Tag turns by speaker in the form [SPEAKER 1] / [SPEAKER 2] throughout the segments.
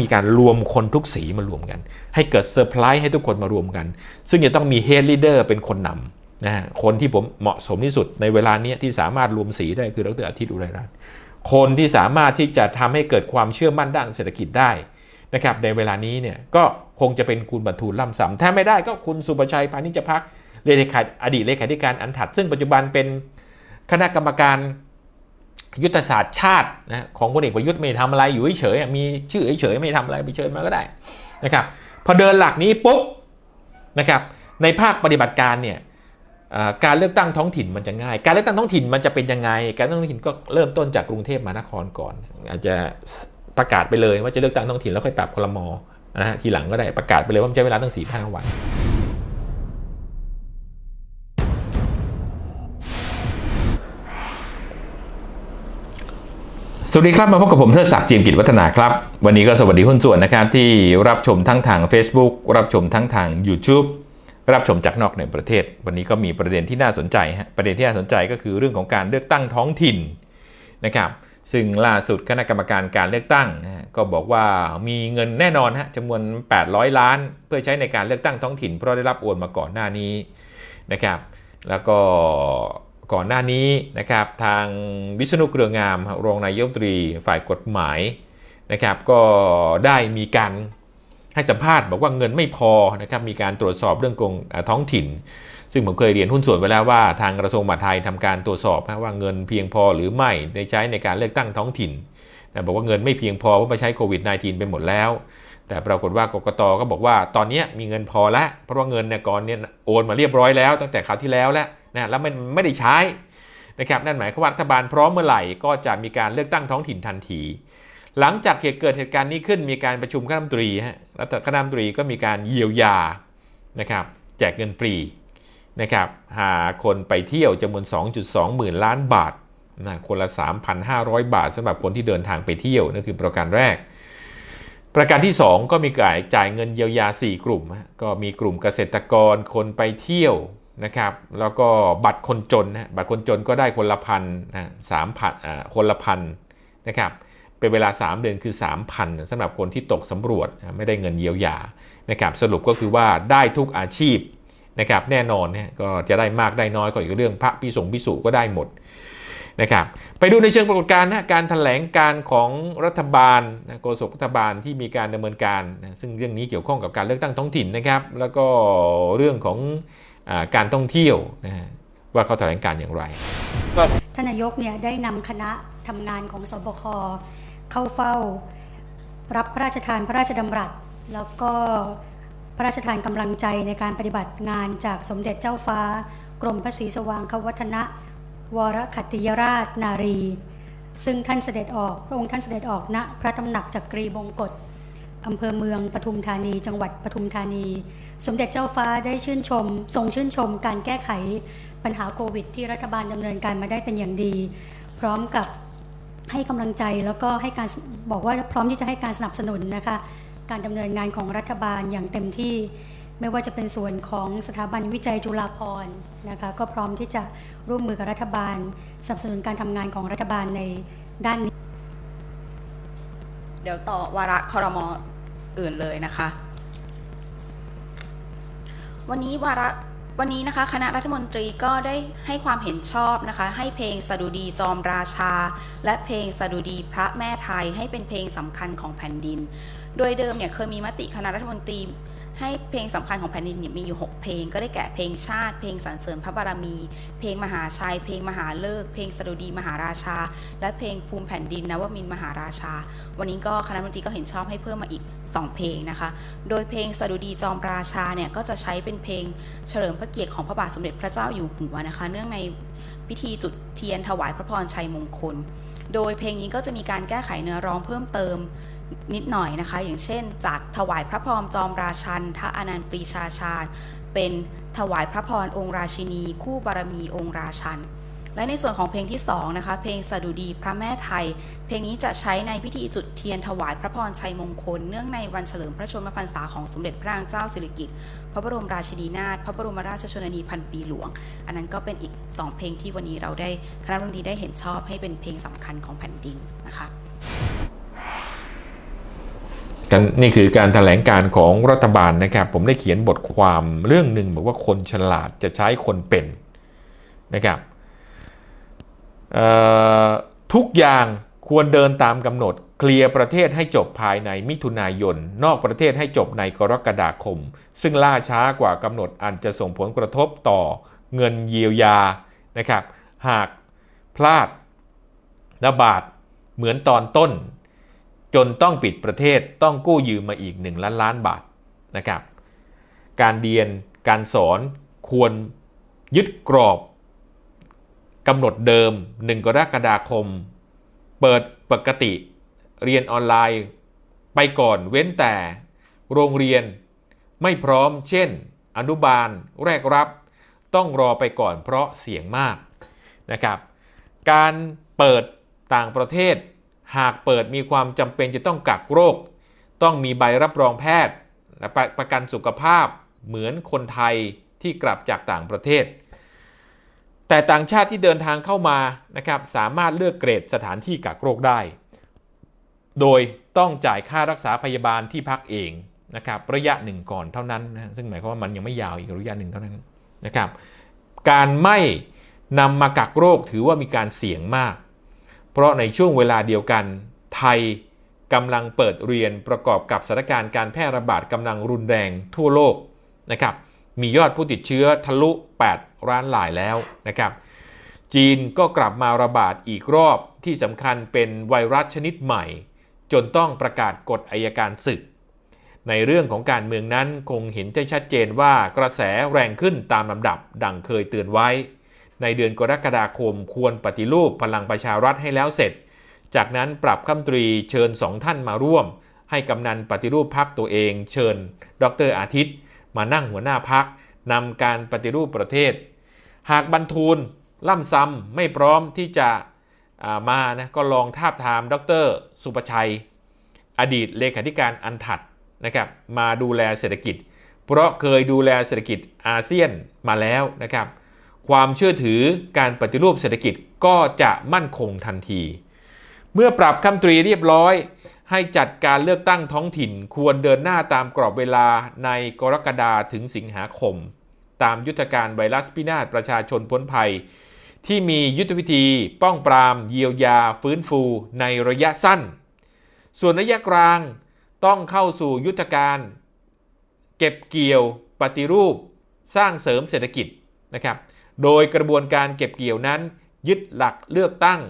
[SPEAKER 1] มีการรวมคนทุกสีมารวมกัน ให้เกิดเซอร์ไพรส์ให้ทุกคนมารวมกัน ซึ่งจะต้องมีเฮดลีเดอร์เป็นคนนำนะฮะคนที่ผมเหมาะสมที่สุดในเวลานี้ที่สามารถรวมสีได้คือดรอาทิตย์อุไรรัตน์คนที่สามารถที่จะทำให้เกิดความเชื่อมั่นด้านเศรษฐกิจได้นะครับในเวลานี้เนี่ยก็คงจะเป็นคุณบรรทูลล่ำซำถ้าไม่ได้ก็คุณสุประชัยพานิจพักเลขาอดีตเลขาธิการอันถัด ซึ่งปัจจุบันเป็นคณะกรรมการ ยุทธศาสตร์ชาตินะของพลเอกประยุทธ์ไม่ทำอะไรอยู่เฉยมีชื่อเฉยไม่ทำอะไรไปเชิญมาก็ได้นะครับพอเดินหลักนี้ปุ๊บนะครับในภาคปฏิบัติการเนี่ยการเลือกตั้งท้องถิ่นมันจะง่าย การเลือกตั้งท้องถิ่นมันจะเป็นยังไง การเลือกตั้งท้องถิ่นก็เริ่มต้นจากกรุงเทพมหานครก่อน อาจจะประกาศไปเลยว่าจะเลือกตั้งท้องถิ่นแล้วค่อยปรับคลมอนะฮะทีหลังก็ได้ประกาศไปเลยว่ามันใช้เวลาตั้งสี่ห้าวัน สวัสดีครับ มาพบกับผมเทิดศักดิ์จีมกิจวัฒนาครับ วันนี้ก็สวัสดีหุ้นส่วนนะครับ ที่รับชมทั้งทาง Facebook รับชมทั้งทาง YouTube รับชมจากนอกในประเทศ วันนี้ก็มีประเด็นที่น่าสนใจฮะประเด็นที่น่าสนใจก็คือเรื่องของการเลือกตั้งท้องถิ่นนะครับซึ่งล่าสุดคณะกรรมการการเลือกตั้งก็บอกว่ามีเงินแน่นอนฮะจำนวน 800 ล้าน เพื่อใช้ในการเลือกตั้งท้องถิ่น เพราะได้รับโอนมาก่อนหน้านี้นะครับแล้วก็ ก่อนหน้านี้นะครับทางวิษณุเครืองามรองนายกตรีฝ่ายกฎหมายนะครับก็ได้มีการให้สัมภาษณ์บอกว่าเงินไม่พอนะครับมีการตรวจสอบเรื่องกงอ่าท้องถิ่น ซึ่งผมเคยเรียนหุ้นส่วนไว้แล้วว่าทางกระทรวงมหาดไทยทำการตรวจสอบว่าเงินเพียงพอหรือไม่ในใช้ในการเลือกตั้งท้องถิ่นนะบอกว่าเงินไม่เพียงพอเพราะไปใช้โควิด -19 ไปหมดแล้ว แต่ปรากฏว่ากกตก็บอกว่าตอนนี้มีเงินพอแล้วเพราะว่าเงินเนี่ยก่อนเนี่ยโอนมาเรียบร้อยแล้ว ตั้งแต่คราวที่แล้วแล้ว นะแล้วมันไม่ได้ใช้นะครับนั่นหมายความว่ารัฐบาลพร้อมเมื่อไหร่ก็จะมีการเลือกตั้งท้องถิ่นทันที หลังจากเหตุเกิดเหตุการณ์นี้ขึ้นมีการประชุมคณะรัฐมนตรีฮะแล้วคณะรัฐมนตรีก็มีการเยียวยานะครับแจกเงินฟรีนะครับหาคนไปเที่ยวจำนวน 2.2 หมื่นล้านบาทนะคนละ 3,500 บาทสำหรับคนที่เดินทางไปเที่ยวนั่นคือประการแรก ประการที่ 2 ก็มีการจ่ายเงินเยียวยา 4 กลุ่ม ก็มีกลุ่มเกษตรกรคนไปเที่ยว นะครับแล้วก็บัตรคนจนนะบัตรคนจนก็ได้คนละพันนะสามพันอ่าคนละพันนะครับเป็นเวลา 3 เดือนคือ 3,000สำหรับคนที่ตกสำรวจไม่ได้เงินเยียวยานะครับสรุปก็คือว่าได้ทุกอาชีพนะครับแน่นอนเนี่ยก็จะได้มากได้น้อยก็อีกเรื่องพระพิสงพิสุก็ได้หมดนะครับไปดูในเชิงปรากฏการณ์นะการถแถลงการของรัฐบาลนะโฆษกรัฐบาลที่มีการดำเนินการนะซึ่งเรื่องนี้เกี่ยวข้องกับการเลือกตั้งท้องถิ่นนะครับ แล้วก็เรื่องของ การท่องเที่ยวนะฮะว่าเขาแถลงการอย่างไร
[SPEAKER 2] ท่านนายกเนี่ยได้นำคณะทำงานของสบคเข้าเฝ้า รับพระราชทานพระราชดำรัส แล้วก็พระราชทานกำลังใจในการปฏิบัติงานจากสมเด็จเจ้าฟ้า กรมพระศรีสว่างควัฒนะ วรคัตติยราชนารี ซึ่งท่านเสด็จออกพระองค์ท่านเสด็จออกณพระตำหนักจักรีบงกฎ อำเภอเมืองปทุมธานี จังหวัดปทุมธานี สมเด็จเจ้าฟ้าได้ชื่นชม ทรงชื่นชมการแก้ไขปัญหาโควิด ที่รัฐบาลดำเนินการมาได้เป็นอย่างดี พร้อมกับให้กำลังใจแล้วก็ให้การบอกว่าพร้อมที่จะให้การสนับสนุนนะคะการดำเนินงานของรัฐบาลอย่างเต็มที่ ไม่ว่าจะเป็นส่วนของสถาบันวิจัยจุฬาภรณ์นะคะก็พร้อมที่จะร่วมมือกับรัฐบาลสนับสนุนการทำงานของรัฐบาลในด้านนี้
[SPEAKER 3] เดี๋ยวต่อวาระคอรมออื่นเลยนะคะ วันนี้วาระวันนี้นะคะคณะรัฐมนตรีก็ได้ให้ความเห็นชอบนะคะ ให้เพลงสดุดีจอมราชา และเพลงสดุดีพระแม่ไทยให้เป็นเพลงสำคัญของแผ่นดิน โดยเดิมเนี่ยเคยมีมติคณะรัฐมนตรี ให้เพลงสำคัญของแผ่นดินเนี่ยมีอยู่ 6 เพลง ก็ได้แก่เพลงชาติ เพลงสรรเสริญพระบารมี เพลงมหาชัย เพลงมหาเลิก เพลงสดุดีมหาราชา และเพลงภูมิแผ่นดินนวมินมหาราชา วันนี้ก็คณะรัฐมนตรีก็เห็นชอบให้เพิ่มมาอีก 2 เพลงนะคะ โดยเพลงสดุดีจอมราชาเนี่ยก็จะใช้เป็นเพลงเฉลิมพระเกียรติของพระบาทสมเด็จพระเจ้าอยู่หัวนะคะ เนื่องในพิธีจุดเทียนถวายพระพรชัยมงคล โดยเพลงนี้ก็จะมีการแก้ไขเนื้อร้องเพิ่มเติม นิดหน่อยนะคะ อย่างเช่น จากถวายพระพรจอมราชันทะอนันต์ปรีชาชาญเป็นถวายพระพรองค์ราชินี คู่บารมีองค์ราชัน และในส่วนของเพลงที่2นะคะเพลงสดุดีพระแม่ไทย เพลงนี้จะใช้ในพิธีจุดเทียนถวายพระพรชัยมงคล เนื่องในวันเฉลิมพระชนมพรรษาของสมเด็จพระนางเจ้าสิริกิติ์พระบรมราชินีนาถพระบรมราชชนนีพันปีหลวง อันนั้นก็เป็นอีก 2 เพลงที่วันนี้เราได้คณะรัฐมนตรีได้เห็นชอบให้เป็นเพลงสำคัญของแผ่นดินนะคะ
[SPEAKER 1] กันนี่คือการถแถลงการของรัฐบาลนะครับ ผมได้เขียนบทความเรื่องหนึ่งบอกว่าคนฉลาดจะใช้คนเป็นนะครับทุกอย่างควรเดินตามกำหนด เคลียร์ประเทศให้จบภายในมิถุนายน นอกประเทศให้จบในกรกฎาคม ซึ่งล่าช้ากว่ากำหนดอันจะส่งผลกระทบต่อเงินเยียวยานะครับ หากพลาดระบาดเหมือนตอนต้น จนต้องปิดประเทศต้องกู้ยืมมาอีก 1 ล้านล้านบาทนะครับการเรียนการสอนควรยึดกรอบกำหนดเดิม 1 กรกฎาคม เปิดปกติเรียนออนไลน์ ไปก่อนเว้นแต่โรงเรียนไม่พร้อม เช่น อนุบาลแรกรับ ต้องรอไปก่อนเพราะเสี่ยงมากนะครับ การเปิดต่างประเทศ หากเปิดมีความจำเป็นจะต้องกักโรค ต้องมีใบรับรองแพทย์และประประกันสุขภาพเหมือนคนไทยที่กลับจากต่างประเทศ แต่ต่างชาติที่เดินทางเข้ามานะครับสามารถเลือกเกรดสถานที่กักโรคได้ โดยต้องจ่ายค่ารักษาพยาบาลที่พักเองนะครับระยะหนึ่งก่อนเท่านั้นนะซึ่งหมายความว่ามันยังไม่ยาวอีกระยะหนึ่งเท่านั้นนะครับ การไม่นำมากักโรคถือว่ามีการเสี่ยงมาก ราะในช่วงเวลาเดียวกัน ไทยกำลังเปิดเรียนประกอบกับสถานการณ์การแพร่ระบาดกำลังรุนแรงทั่วโลกนะครับมียอดผู้ติดเชื้อทะลุ 8 ล้านรายแล้วนะครับจีนก็กลับมาระบาดอีกรอบที่สำคัญเป็นไวรัสชนิดใหม่ จนต้องประกาศกฎอายการศึก ในเรื่องของการเมืองนั้นคงเห็นได้ชัดเจนว่ากระแสแรงขึ้นตามลำดับดังเคยเตือนไว้ ในเดือนกรกฎาคมควรปฏิรูปพลังประชารัฐให้แล้วเสร็จ จากนั้นปรับคำตรีเชิญสองท่านมาร่วม ให้กำนันปฏิรูปพักตัวเอง เชิญ ดรอาทิตย์ มานั่งหัวหน้าพักนำการปฏิรูปประเทศ หากบรรทูลล่ำซ้ำไม่พร้อมที่จะามานะก็ลองทาบทามดร สุประชัย อดีตเลขาธิการอันถัดนะครับมาดูแลเศรษฐกิจ เพราะเคยดูแลเศรษฐกิจอาเซียนมาแล้วนะครับ ความเชื่อถือการปฏิรูปเศรษฐกิจก็จะมั่นคงทันที เมื่อปรับคำตรีเรียบร้อย ให้จัดการเลือกตั้งท้องถิ่นควรเดินหน้าตามกรอบเวลาในกรกฎาถึงสิงหาคม ตามยุทธการไวรัสพินาศประชาชนพ้นภัย ที่มียุทธวิธีป้องปราม เยียวยา ฟื้นฟูในระยะสั้น ส่วนระยะกลางต้องเข้าสู่ยุทธการ เก็บเกี่ยว ปฏิรูป สร้างเสริมเศรษฐกิจนะครับ โดยกระบวนการเก็บเกี่ยวนั้น ยึดหลักเลือกตั้ง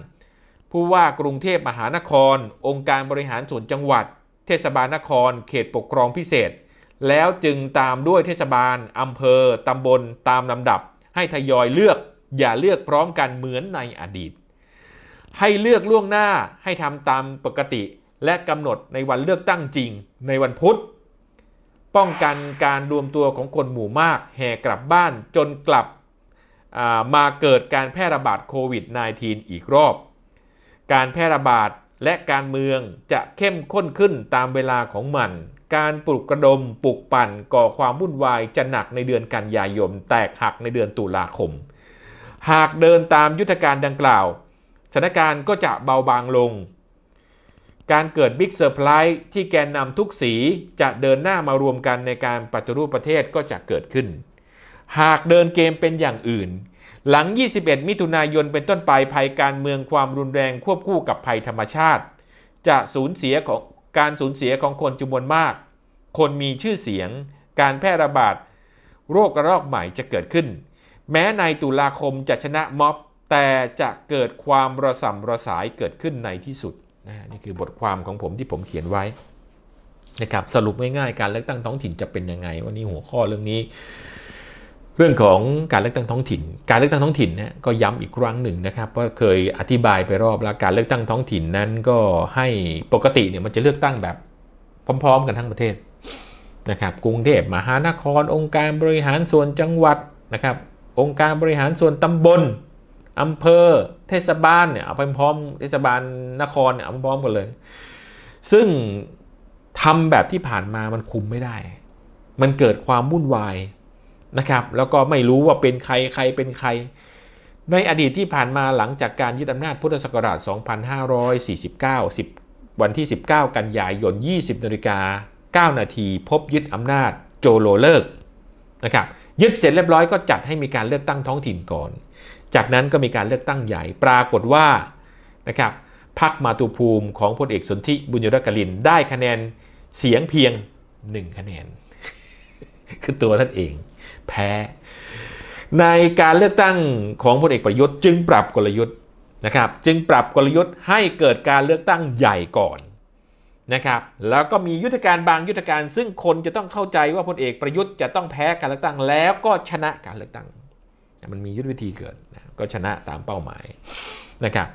[SPEAKER 1] ผู้ว่ากรุงเทพมหานคร องค์การบริหารส่วนจังหวัด เทศบาลนคร เขตปกครองพิเศษ แล้วจึงตามด้วยเทศบาลอำเภอตำบลตามลำดับ ให้ทยอยเลือก อย่าเลือกพร้อมกันเหมือนในอดีต ให้เลือกล่วงหน้าให้ทำตามปกติ และกำหนดในวันเลือกตั้งจริง ในวันพุธป้องกันการรวมตัวของคนหมู่มาก แห่กลับบ้านจนกลับ มาเกิดการแพร่ระบาดโควิด -19 อีกรอบ การแพร่ระบาดและการเมืองจะเข้มข้นขึ้นตามเวลาของมัน การปลุกกระดมปลุกปั่นก่อความวุ่นวายจะหนักในเดือนกันยายนแตกหักในเดือนตุลาคม หากเดินตามยุทธการดังกล่าวสถานการณ์ก็จะเบาบางลง การเกิดบิ๊กเซอร์ไพรส์ที่แกนนำทุกสีจะเดินหน้ามารวมกันในการปฏิรูปประเทศก็จะเกิดขึ้น หากเดินเกมเป็นอย่างอื่น หลัง 21 มิถุนายนเป็นต้นไปภัยการเมืองความรุนแรงควบคู่กับภัยธรรมชาติ จะสูญเสียของการสูญเสียของคนจำนวนมาก คนมีชื่อเสียง การแพร่ระบาด โรคระลอกใหม่จะเกิดขึ้น แม้ในตุลาคมจะชนะม็อบ แต่จะเกิดความระสำระสายเกิดขึ้นในที่สุดนะนี่คือบทความของผมที่ผมเขียนไว้นะครับสรุปง่ายๆการเลือกตั้งท้องถิ่นจะเป็นยังไง วันนี้หัวข้อเรื่องนี้ เรื่องของการเลือกตั้งท้องถิ่น การเลือกตั้งท้องถิ่นนะก็ย้ำอีกครั้งหนึ่งนะครับว่าเคยอธิบายไปรอบแล้วการเลือกตั้งท้องถิ่นนั้นก็ให้ปกติเนี่ยมันจะเลือกตั้งแบบพร้อม ๆ กันทั้งประเทศนะครับกรุงเทพมหานคร องค์การบริหารส่วนจังหวัดนะครับองค์การบริหารส่วนตำบลอำเภอเทศบาลเนี่ยเอาไปพร้อมเทศบาลนครเนี่ยเอาพร้อมกันเลย ซึ่งทำแบบที่ผ่านมามันคุมไม่ได้ มันเกิดความวุ่นวาย นะครับ แล้วก็ไม่รู้ว่าเป็นใครใครเป็นใคร ในอดีตที่ผ่านมาหลังจากการยึดอำนาจพุทธศักราช 2549 10 วันที่ 19 กันยายน 20นาฬิกา9นาทีพบยึดอำนาจโจโลเลิกนะครับยึดเสร็จเรียบร้อยก็จัดให้มีการเลือกตั้งท้องถิ่นก่อน จากนั้นก็มีการเลือกตั้งใหญ่ปรากฏว่านะครับพักมาตุภูมิของพลเอกสนธิบุญยรักกลินได้คะแนนเสียงเพียง 1 คะแนน คือตัวท่านเอง แพ้ ในการเลือกตั้งของพลเอกประยุทธ์จึงปรับกลยุทธ์นะครับ จึงปรับกลยุทธ์ให้เกิดการเลือกตั้งใหญ่ก่อนนะครับแล้วก็มียุทธการบางยุทธการ ซึ่งคนจะต้องเข้าใจว่าพลเอกประยุทธ์จะต้องแพ้การเลือกตั้งแล้วก็ชนะการเลือกตั้ง มันมียุทธวิธีเกิดนะก็ชนะตามเป้าหมายนะครับ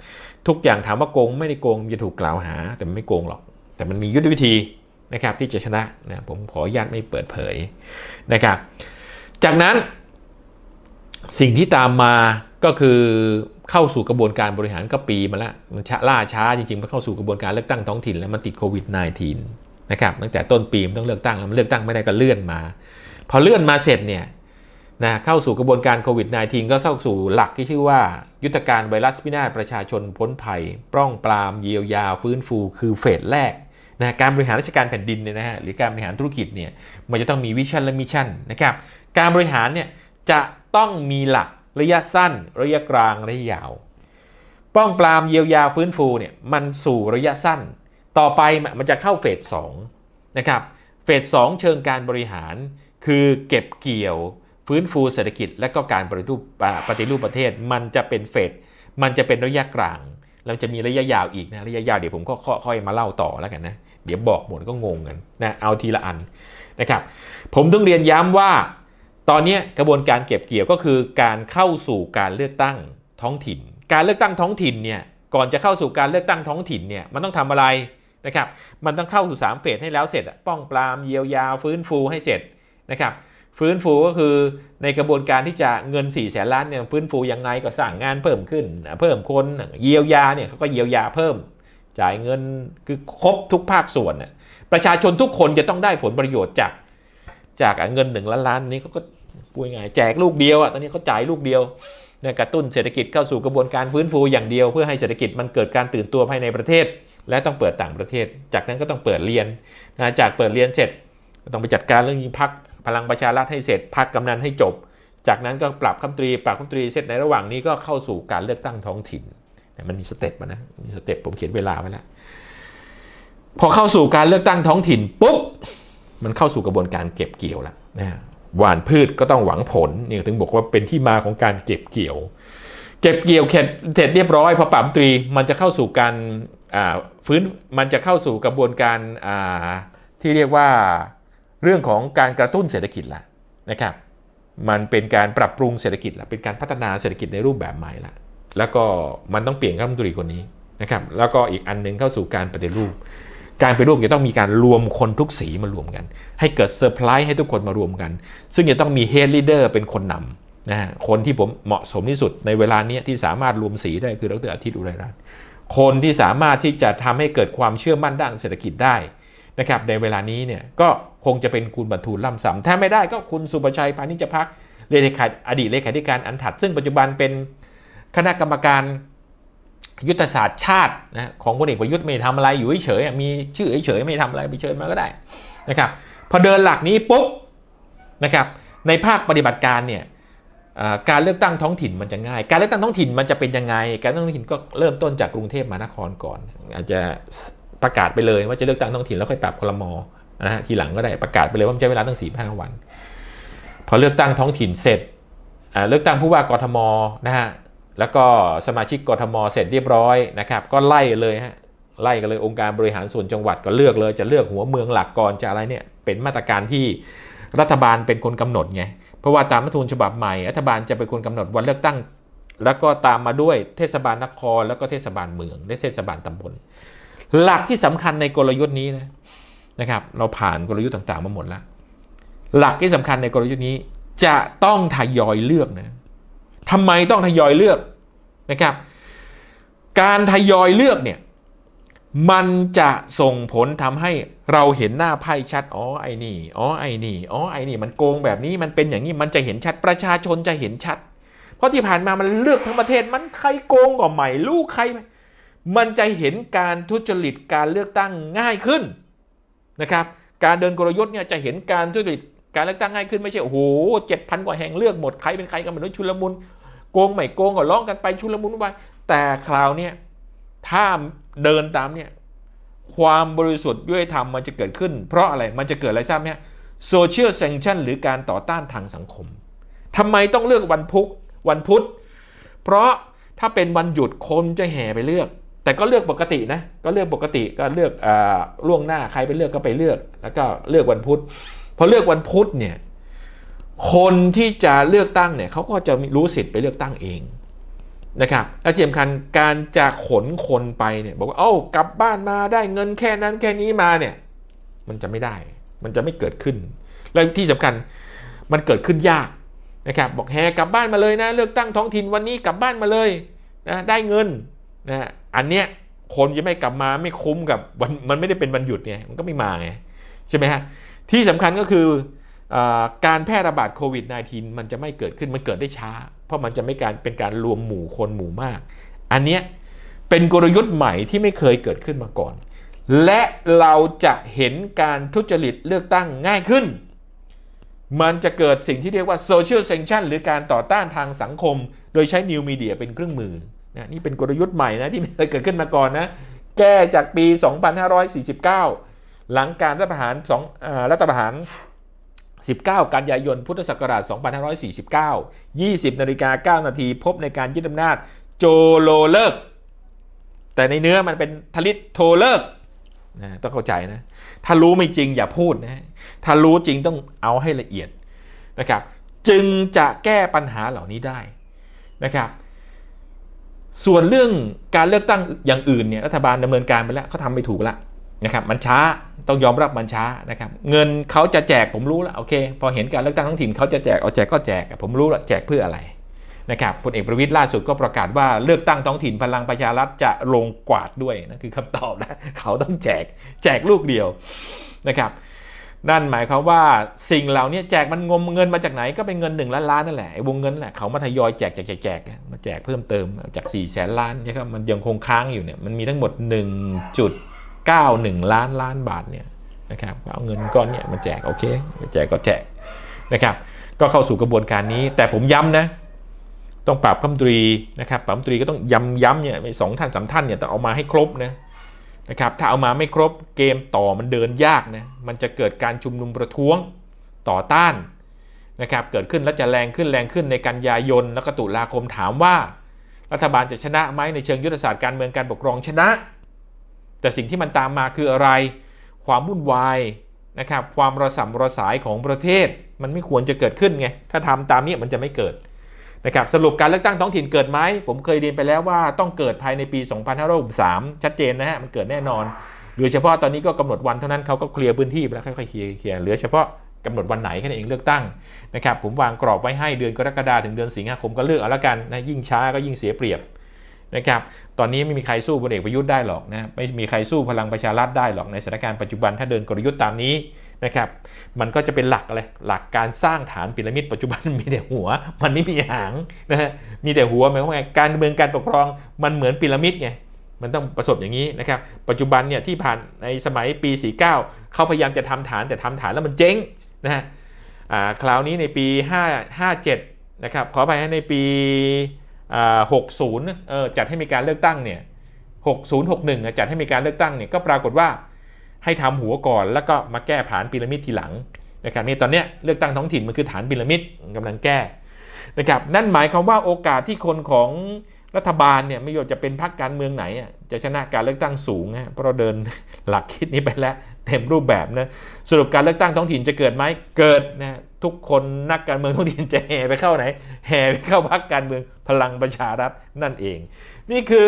[SPEAKER 1] ทุกอย่างถามว่าโกงไม่ได้โกงจะถูกกล่าวหา แต่มันไม่โกงหรอก แต่มันมียุทธวิธีนะครับที่จะชนะนะผมขออนุญาตไม่เปิดเผยนะครับ จากนั้นสิ่งที่ตามมาก็คือเข้าสู่กระบวนการบริหารก็ปีมาแล้วมันช้าล่าช้าจริงๆมันเข้าสู่กระบวนการเลือกตั้งท้องถิ่นแล้วมันติดโควิด -19 นะครับตั้งแต่ต้นปีมันต้องเลือกตั้งแล้วมันเลือกตั้งไม่ได้ก็เลื่อนมา พอเลื่อนมาเสร็จเนี่ยนะเข้าสู่กระบวนการโควิด -19 ก็เข้าสู่หลักที่ชื่อว่า ยุทธการไวรัสพินาศประชาชนพ้นภัย ปล้องปรามเยียวยาฟื้นฟูคือเฟสแรก นะการบริหารราชการแผ่นดินเนี่ยนะฮะหรือการบริหารธุรกิจเนี่ยมันจะต้องมีวิชั่นและมิชชั่นนะครับการบริหารเนี่ยจะต้องมีหลักระยะสั้น ระยะกลางระยะยาว ป้องปรามเยียวยาฟื้นฟูเนี่ยมันสู่ระยะสั้น ต่อไปมันจะเข้าเฟสสองนะครับเฟสสองเชิงการบริหาร คือเก็บเกี่ยวฟื้นฟูเศรษฐกิจ และก็การปฏิรูปปฏิรูปประเทศ มันจะเป็นเฟสมันจะเป็นระยะกลาง แล้วจะมีระยะยาวอีกนะระยะยาวเดี๋ยวผมก็ค่อยมาเล่าต่อแล้วกันนะ เดี๋ยวบอกหมดก็งงกันนะเอาทีละอันนะครับผมต้องเรียนย้ำว่า ตอนนี้กระบวนการเก็บเกี่ยวก็คือการเข้าสู่การเลือกตั้งท้องถิ่น การเลือกตั้งท้องถิ่นเนี่ยก่อนจะเข้าสู่การเลือกตั้งท้องถิ่นเนี่ยมันต้องทำอะไรนะครับมันต้องเข้าสู่3เฟสให้แล้วเสร็จป้องปรามเยียวยาฟื้นฟูให้เสร็จนะครับฟื้นฟูก็คือในกระบวนการที่จะเงิน4ี่แสนล้านเนี่ยฟื้นฟูยังไงก็สร้างงานเพิ่มขึ้น เพิ่มคนเยียวยาเนี่ยเขาก็เยียวยาเพิ่ม จ่ายเงินคือครบทุกภาคส่วนน่ะประชาชนทุกคนจะต้องได้ผลประโยชน์จาก จากเงินหนึ่งล้านล้านนี้เขาก็พูดง่ายแจกลูกเดียวอะตอนนี้เขาจ่ายลูกเดียวเนี่ยกระตุ้นเศรษฐกิจเข้าสู่กระบวนการฟื้นฟูอย่างเดียว เพื่อให้เศรษฐกิจมันเกิดการตื่นตัวภายในประเทศ และต้องเปิดต่างประเทศ จากนั้นก็ต้องเปิดเรียนนะจากเปิดเรียนเสร็จก็ต้องไปจัดการเรื่องพักพลังประชารัฐให้เสร็จพักกำนันให้จบ จากนั้นก็ปรับคำตรีปรับคำตรีเสร็จในระหว่างนี้ก็เข้าสู่การเลือกตั้งท้องถิ่น มันมีสเต็ปนะมีสเต็ปผมเขียนเวลาไว้แล้วพอเข้าสู่การเลือกตั้งท้องถิ่นปุ๊บมันเข้าสู่กระบวนการเก็บเกี่ยวแล้วนะหว่านพืชก็ต้องหวังผลนี่ถึงบอกว่าเป็นที่มาของการเก็บเกี่ยว เก็บเกี่ยวเสร็จเรียบร้อยพอปรับตรีมันจะเข้าสู่การฟื้นมันจะเข้าสู่กระบวนการที่เรียกว่าเรื่องของการกระตุ้นเศรษฐกิจละนะครับ มันเป็นการปรับปรุงเศรษฐกิจละเป็นการพัฒนาเศรษฐกิจในรูปแบบใหม่ละ แล้วก็มันต้องเปลี่ยนรัฐมนตรีคนนี้นะครับ แล้วก็อีกอันหนึงเข้าสู่การปฏิรูป การไปร่วมจะต้องมีการรวมคนทุกสีมารวมกัน ให้เกิดเซอร์ไพรส์ให้ทุกคนมารวมกัน ซึ่งจะต้องมีเฮดลีดเดอร์เป็นคนนำนะฮะคนที่ผมเหมาะสมที่สุดในเวลาเนี้ยที่สามารถรวมสีได้คือดรอาทิตย์อุไรรัตน์คนที่สามารถที่จะทำให้เกิดความเชื่อมั่นด้านเศรษฐกิจได้นะครับในเวลานี้เนี่ยก็คงจะเป็นคุณบรรทูลล่ำสำถ้าไม่ได้ก็คุณสุประชัยพานิจพักเลขาอดีตเลขาธิการอันถัด ซึ่งปัจจุบันเป็น คณะกรรมการยุทธศาสตร์ชาตินะของพลเอกประยุทธ์ไม่ทำอะไรอยู่เฉยๆมีชื่อเฉยๆไม่ทำอะไรไปเชิญมาก็ได้นะครับพอเดินหลักนี้ปุ๊บนะครับในภาคปฏิบัติการเนี่ยการเลือกตั้งท้องถิ่นมันจะง่าย การเลือกตั้งท้องถิ่นมันจะเป็นยังไง การเลือกตั้งท้องถิ่นก็เริ่มต้นจากกรุงเทพมหานครก่อน อาจจะประกาศไปเลยว่าจะเลือกตั้งท้องถิ่นแล้วค่อยปรับคลมนะฮะทีหลังก็ได้ประกาศไปเลยว่ามันใช้เวลาตั้งสี่ห้าวัน พอเลือกตั้งท้องถิ่นเสร็จเลือกตั้งผู้ว่ากทมนะฮะ แล้วก็สมาชิกกทมเสร็จเรียบร้อยนะครับ ก็ไล่เลยฮะไล่กันเลยองค์การบริหารส่วนจังหวัดก็เลือกเลย จะเลือกหัวเมืองหลักก่อนจะอะไรเนี่ยเป็นมาตรการที่รัฐบาลเป็นคนกำหนดไงเพราะว่าตามรัฐธรรมนูญฉบับใหม่รัฐบาลจะเป็นคนกำหนดวันเลือกตั้ง แล้วก็ตามมาด้วยเทศบาลนคร แล้วก็เทศบาลเมืองและเทศบาลตำบลหลักที่สำคัญในกลยุทธ์นี้นะนะครับ เราผ่านกลยุทธ์ต่างๆมาหมดแล้ว หลักที่สำคัญในกลยุทธ์นี้จะต้องทยอยเลือกนะ ทำไมต้องทยอยเลือกนะครับ การทยอยเลือกเนี่ยมันจะส่งผลทำให้เราเห็นหน้าไพ่ชัด อ๋อ ไอ้นี่ อ๋อ ไอ้นี่ อ๋อ ไอ้นี่ มันโกงแบบนี้ มันเป็นอย่างนี้ มันจะเห็นชัด ประชาชนจะเห็นชัด เพราะที่ผ่านมามันเลือกทั้งประเทศ มันใครโกงก็ไม่รู้ใคร มันจะเห็นการทุจริตการเลือกตั้งง่ายขึ้นนะครับ การเดินกลยุทธ์เนี่ยจะเห็นการทุจริตการเลือกตั้งง่ายขึ้นไม่ใช่ โอ้โหเจ็ดพันกว่าแห่งเลือกหมด ใครเป็นใครกันไม่รู้ชุลมุน โกงไม่โกงก็ร้องกันไปชุลมุนไปแต่คราวเนี้ยถ้าเดินตามเนี่ยความบริสุทธิ์ยุติธรรมมันจะเกิดขึ้น เพราะอะไรมันจะเกิดอะไรทราบไหมโซเชียลเซ c ชันหรือการต่อต้านทางสังคมทำไมต้องเลือกวันพุธวันพุธ เพราะถ้าเป็นวันหยุดคนจะแห่ไปเลือก แต่ก็เลือกปกตินะก็เลือกปกติก็เลือกอ่าล่วงหน้าใครไปเลือกก็ไปเลือก แล้วก็เลือกวันพุธพอเลือกวันพุธเนี่ย คนที่จะเลือกตั้งเนี่ยเขาก็จะรู้สิทธิ์ไปเลือกตั้งเองนะครับและที่สำคัญการจะขนคนไปเนี่ยบอกว่าเอ้ากลับบ้านมาได้เงินแค่นั้นแค่นี้มาเนี่ยมันจะไม่ได้ มันจะไม่เกิดขึ้น และที่สำคัญมันเกิดขึ้นยากนะครับบอกแห่กลับบ้านมาเลยนะ เลือกตั้งท้องถิ่นวันนี้กลับบ้านมาเลยนะได้เงินนะอันเนี้ยคนจะไม่กลับมาไม่คุ้มกับวันมันไม่ได้เป็นวันหยุดไงมันก็ไม่มาไงใช่ไหมฮะที่สำคัญก็คือ การแพร่ระบาดโควิด -19 มันจะไม่เกิดขึ้นมันเกิดได้ช้า เพราะมันจะไม่การเป็นการรวมหมู่คนหมู่มาก อันเนี้ยเป็นกลยุทธ์ใหม่ที่ไม่เคยเกิดขึ้นมาก่อน และเราจะเห็นการทุจริตเลือกตั้งง่ายขึ้น มันจะเกิดสิ่งที่เรียกว่า social sanction หรือการต่อต้านทางสังคม โดยใช้นิวมีเดียเป็นเครื่องมือนะนี่เป็นกลยุทธ์ใหม่นะที่ไม่เคยเกิดขึ้นมาก่อนนะแก้จากปี 2549 หลังการรัฐประหารสองอ่ารัฐประหาร 19 กันยายน พุทธศักราช 2549 20นาฬิกา9นาทีพบในการยึดอำนาจโจโลเลิก แต่ในเนื้อมันเป็นทลิตโทเลิกนะต้องเข้าใจนะ ถ้ารู้ไม่จริงอย่าพูดนะ ถ้ารู้จริงต้องเอาให้ละเอียดนะครับ จึงจะแก้ปัญหาเหล่านี้ได้นะครับ ส่วนเรื่องการเลือกตั้งอย่างอื่นเนี่ยรัฐบาลดำเนินการไปแล้วเขาทำไม่ถูกแล้ว นะครับมันช้าต้องยอมรับมันช้านะครับเงินเขาจะแจกผมรู้แล้วโอเค พอเห็นการเลือกตั้งท้องถิ่นเขาจะแจกเอาแจกก็แจกผมรู้แล้วแจกเพื่ออะไรนะครับพลเอกประวิตยล่าสุดก็ประกาศว่าเลือกตั้งท้องถิ่นพลังประชารัฐจะลงกวาดด้วยนะคือคำตอบนะเขาต้องแจกแจกลูกเดียวนะครับนั่นหมายความว่าสิ่งเหล่านี้แจกมันงมเงินมาจากไหนก็เป็นเงินหนึ่งล้านล้านนั่นแหละไอ้วงเงินแหละเขามาทยอยแจกแจกแจกมาแจกเพิ่มเติมจาก4ี่แสนล้านนะครับมันยังคงค้างอยู่เนี่ยมันมีทั้งหมด 91 ล้านล้านบาทเนี่ยนะครับเอาเงินก้อนเนี่ยมาแจกโอเคแจกก็แจกนะครับก็เข้าสู่กระบวนการนี้ แต่ผมย้ำนะต้องปรับคำตรีนะครับปรับคำตรีก็ต้องย้ำย้ำเนี่ยสองท่านสามท่านเนี่ยต้องเอามาให้ครบนะนะครับถ้าเอามาไม่ครบเกมต่อมันเดินยากนะมันจะเกิดการชุมนุมประท้วงต่อต้านนะครับเกิดขึ้นแล้วจะแรงขึ้นแรงขึ้นในกันยายนแล้วก็ตุลาคมถามว่า รัฐบาลจะชนะไหมในเชิงยุทธศาสตร์การเมืองการปกครองชนะ แต่สิ่งที่มันตามมาคืออะไร ความวุ่นวายนะครับ ความระสำระสายของประเทศมันไม่ควรจะเกิดขึ้นไง ถ้าทำตามนี้มันจะไม่เกิดนะครับสรุปการเลือกตั้งท้องถิ่นเกิดไหมผมเคยเรียนไปแล้วว่าต้องเกิดภายในปี 2563 ชัดเจนนะฮะมันเกิดแน่นอนโดยเฉพาะตอนนี้ก็กำหนดวันเท่านั้นเขาก็เคลียร์พื้นที่ไปแล้วค่อยๆเคลียร์เคลียร์เหลือเฉพาะกำหนดวันไหนแค่นั้นเองเลือกตั้งนะครับผมวางกรอบไว้ให้เดือนกรกฎาคมถึงเดือนสิงหาคมก็เลือกเอาละกันนะยิ่งช้าก็ยิ่งเสียเปรียบ นะครับตอนนี้ไม่มีใครสู้พลเอกประยุทธ์ได้หรอกนะไม่มีใครสู้พลังประชารัฐได้หรอกในสถานการณ์ปัจจุบันถ้าเดินกลยุทธ์ตามนี้นะครับมันก็จะเป็นหลักอะไรหลักการสร้างฐานพีระมิดปัจจุบันมีแต่หัว มันไม่มีหางนะฮะมีแต่หัวหมายความว่าไงการเมืองการปกครองมันเหมือนพีระมิดไงมันต้องประสบอย่างนี้นะครับปัจจุบันเนี่ยที่ผ่านในสมัยปี 49 เขาพยายามจะทำฐานแต่ทำฐานแล้วมันเจ๊งนะฮะคราวนี้ในปี 5 57นะครับขออภัยให้ในปี 60เออจัดให้มีการเลือกตั้งเนี่ย60 61 จัดให้มีการเลือกตั้งเนี่ยก็ปรากฏว่าให้ทำหัวก่อนแล้วก็มาแก้ฐานพีระมิดทีหลังนะครับนี่ตอนเนี้ยเลือกตั้งท้องถิ่นมันคือฐานพีระมิดกำลังแก้นะครับนั่นหมายความว่าโอกาสที่คนของรัฐบาลเนี่ยไม่ว่าจะเป็นพรรคการเมืองไหนจะชนะการเลือกตั้งสูงนะเพราะเราเดินหลักคิดนี้ไปแล้วเต็มรูปแบบนะสรุปการเลือกตั้งท้องถิ่นจะเกิดไหมเกิดนะ ทุกคนนักการเมืองท้องถิ่นจะแห่ไปเข้าไหน แห่ไปเข้าพรรคการเมืองพลังประชารัฐนั่นเอง นี่คือ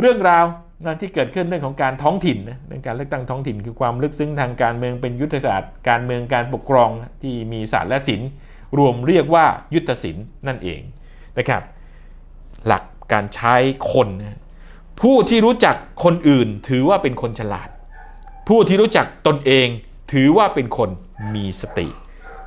[SPEAKER 1] เรื่องราวนะที่เกิดขึ้นเรื่องของการท้องถิ่นนะเรื่องการเลือกตั้งท้องถิ่น คือความลึกซึ้งทางการเมืองเป็นยุทธศาสตร์ การเมืองการปกครองที่มีศาสตร์และศิลป์รวมเรียกว่ายุทธศิลป์นั่นเองนะครับ หลักการใช้คน ผู้ที่รู้จักคนอื่นถือว่าเป็นคนฉลาด ผู้ที่รู้จักตนเองถือว่าเป็นคนมีสติ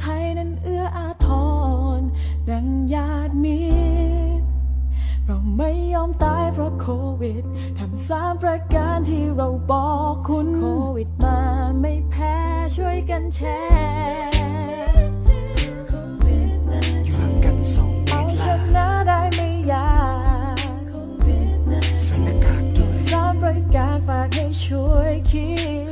[SPEAKER 4] ไทยนั้นเอื้ออาทรดังญาติมิตรเราไม่ยอมตายเพราะ
[SPEAKER 5] โควิดทำสามประการที่เราบอกคุณโควิดมาไม่แพ้ช่วยกันแชร์อยู่
[SPEAKER 4] ห่างกันสองเมตรละชนะได้ไม่ยากใส่หน้ากากด้วยสามประการฝากให้ช่วยคิด